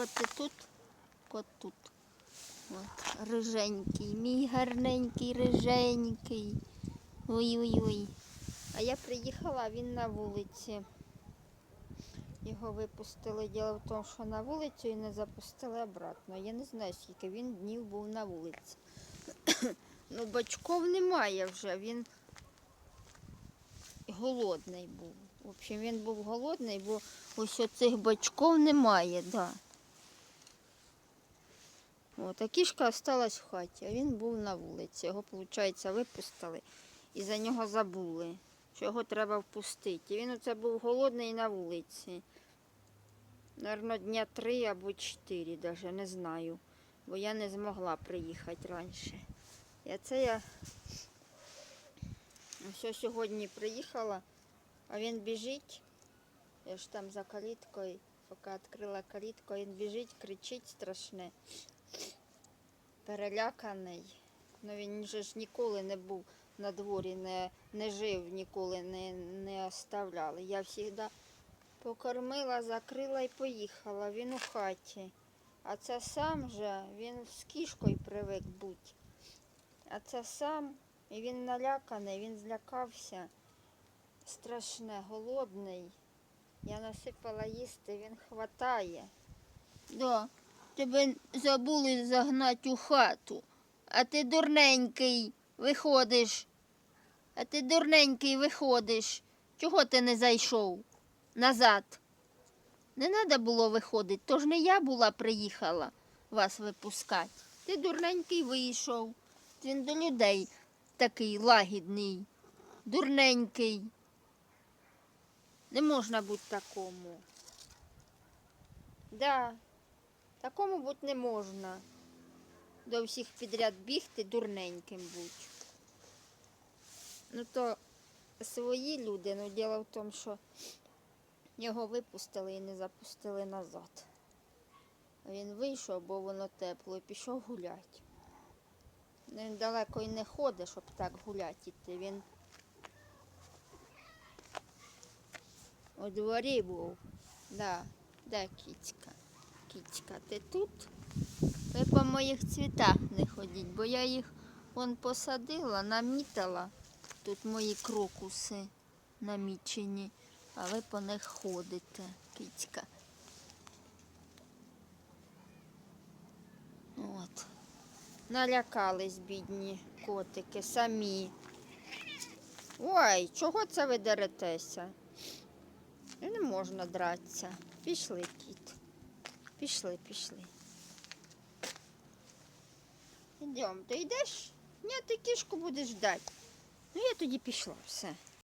Кот ти тут, кот тут. От, риженький, мій гарненький, риженький. Ой-ой-ой. А я приїхала, він на вулиці. Його випустили. Діло в тому, що на вулицю і не запустили обратно. Я не знаю, скільки він днів був на вулиці. ну, бачков немає вже, він голодний був. В общем, він був голодний, бо ось оцих бачков немає, да. От, а кішка осталась в хаті, а він був на вулиці. Його, виходить, випустили і за нього забули, що його треба впустити. І він оце був голодний на вулиці. Наверно, дня три або чотири, навіть не знаю. Бо я не змогла приїхати раніше. І це я все сьогодні приїхала, а він біжить. Я ж там за каліткою, поки відкрила калітку, він біжить, кричить страшне. Переляканий. Ну він же ж ніколи не був на дворі, не, не жив, ніколи не, не оставляли. Я завжди покормила, закрила і поїхала. Він у хаті. А це сам же, він з кішкою привик бути. А це сам, і він наляканий, він злякався. Страшне, голодний. Я насипала їсти, він хватає. Да, тебе забули загнати у хату. А ти дурненький виходиш. А ти дурненький виходиш. Чого ти не зайшов назад? Не треба було виходити, то ж не я була приїхала вас випускати. Ти дурненький вийшов. Він до людей такий лагідний, дурненький. Не можна бути такому. Да, такому бути не можна. До всіх підряд бігти, дурненьким бути. Ну то свої люди, ну діло в тому, що його випустили і не запустили назад. Він вийшов, бо воно тепло, і пішов гуляти. Він далеко і не ходить, щоб так гуляти іти. Він у дворі був. Да. Де кіцька? Кіцька, ти тут? Ви по моїх цвітах не ходіть, бо я їх вон посадила, намітила. Тут мої крокуси намічені, а ви по них ходите, кіцька. От. Налякались бідні котики самі. Ой, чого це ви деретеся? Не можна дратися. Пішли, кіт. Пішли, пішли. Йдемо, ти йдеш? Ні, ти кішку будеш ждати. Ну я тоді пішла, все.